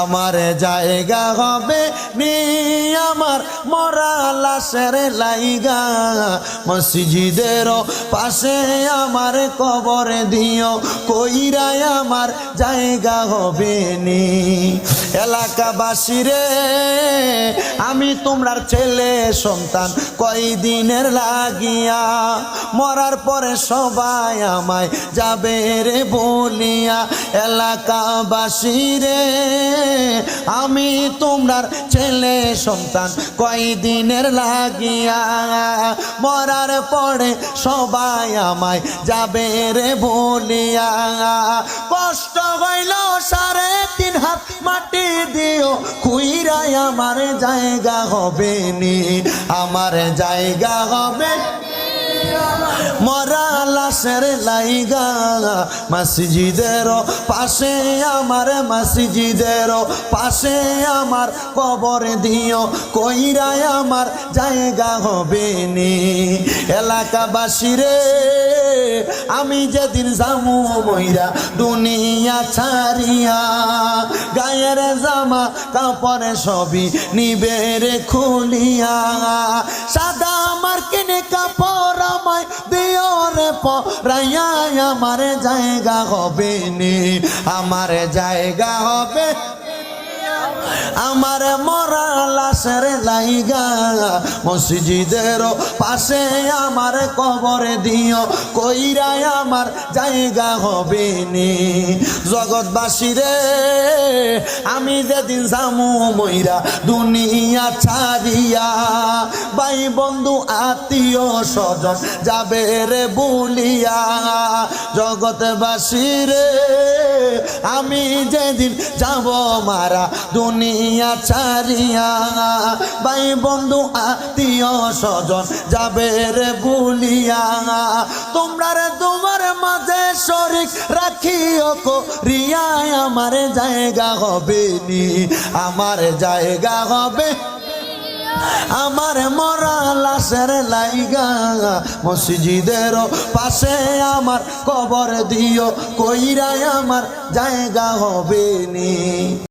আমার জায়গা হবে নি আমার মরা লাশের লাইগা। মসজিদের পাশে আমার কবর দিও কইরাই আমার জায়গা হবে নি। এলাকাবাসী রে আমি তোমরার ছেলে, সন্তান কয়দিনের লাগিয়া, মরার পরে সবাই আমায় যাবে রে বলিয়া। এলাকাবাসী রে আমি তোমরার ছেলে সন্তান কয়দিনের লাগিয়া? মরার পরে সবাই আমায় যাবে রে বলিয়া। কষ্ট হইল সাড়ে তিন হাত মাটি দিও খুইরাই আমার জায়গা হবে নি আমার জায়গা হবে মরা লাশের লাইগা, মসজিদের পাশে আমার, মসজিদের পাশে আমার কবর দিও কইরাই আমার জায়গা হবে নি। এলাকাবাসী রে, আমি যেদিন জামু মইরা দুনিয়া ছাড়িয়া, গায়ের জামা কাপড় সবই নিবেরে খুলিয়া। পরাইয়া আমার জায়গা হবে নি আমার জায়গা হবে। আমার মরা লাশের লাইগা, মসজিদের পাশে আমার কবরে দিও কইরাই আমার জায়গা হবে নি জগৎবাসী রে আমি যেদিন জামু মইরা দুনিয়া ছাড়িয়া ভাই বন্ধু, আত্মীয় স্বজন যাবে রে বলিয়া জগৎবাসী রে। আমি যেদিন যাব মারা দুনিয়া ছাড়িয়া। ভাই বন্ধু, আত্মীয় স্বজন যাবে রে বলিয়া। তোমরা রে তোমার মাঝে শরিক রাখিও কো রিয়া আমার জায়গা হবে নি আমার জায়গা হবে আমার মরা লাশের লাইগা মসজিদের পাশে আমার কবর দিও কইরাই আমার জায়গা হবে নি।